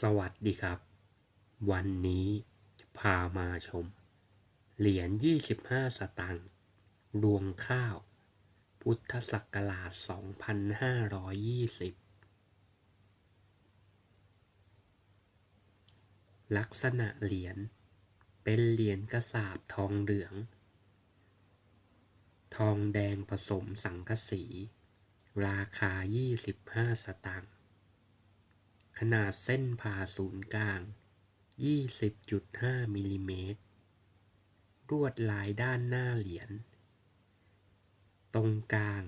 สวัสดีครับ วันนี้จะพามาชม เหรียญ 25 สตางค์รวงข้าว พุทธศักราช 2520 ลักษณะเหรียญเป็นเหรียญกระสาบทองเหลือง ทองแดงผสมสังกะสี ราคา 25 สตางค์ ขนาดเส้นผ่าศูนย์กลาง 20.5มิลลิเมตรรวดลายด้านหน้าเหรียญ ตรงกลาง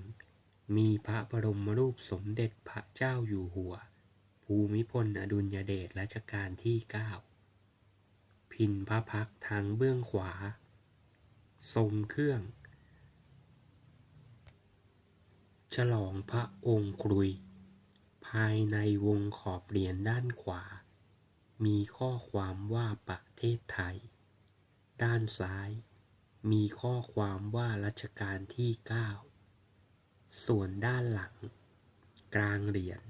มีพระบรมรูปสมเด็จพระเจ้าอยู่หัว ภูมิพลอดุลยเดชรัชกาลที่ 9 พินพระพักทางเบื้องขวา ทรงเครื่อง ฉลองพระองค์ครุย ภายในวงขอบเหรียญด้านขวา มีข้อความว่าประเทศไทย ด้านซ้าย มีข้อความว่ารัชกาลที่ 9 ส่วนด้านหลัง กลางเหรียญ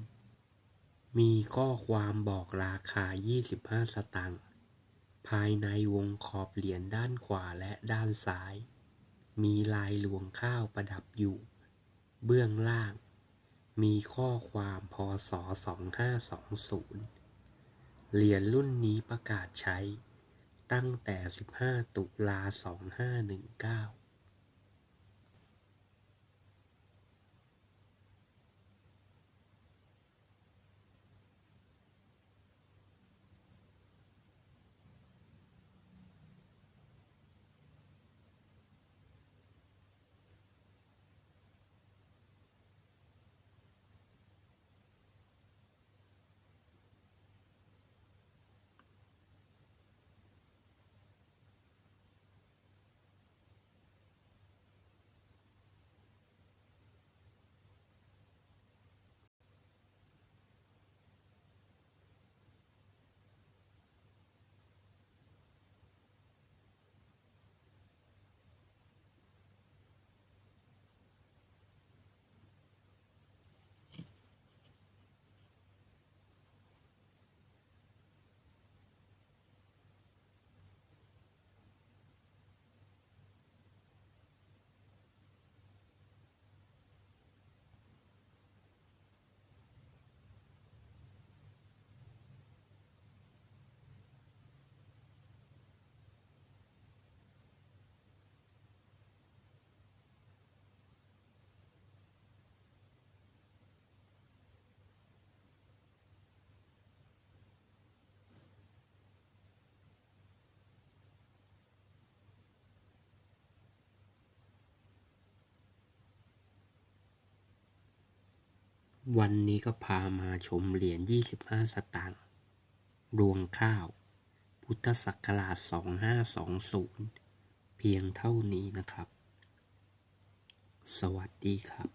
มีข้อความบอกราคา 25 สตางค์ ภายในวงขอบเหรียญด้านขวาและด้านซ้าย มีลายรวงข้าวประดับอยู่ เบื้องล่าง มีข้อความพศ 2520 เหรียญรุ่นนี้ประกาศใช้ตั้งแต่ 15 ตุลา 2519 วันนี้ก็พามาชมเหรียญ 25 สตางค์ รวงข้าว พุทธศักราช 2520 เพียงเท่านี้นะครับ สวัสดีครับ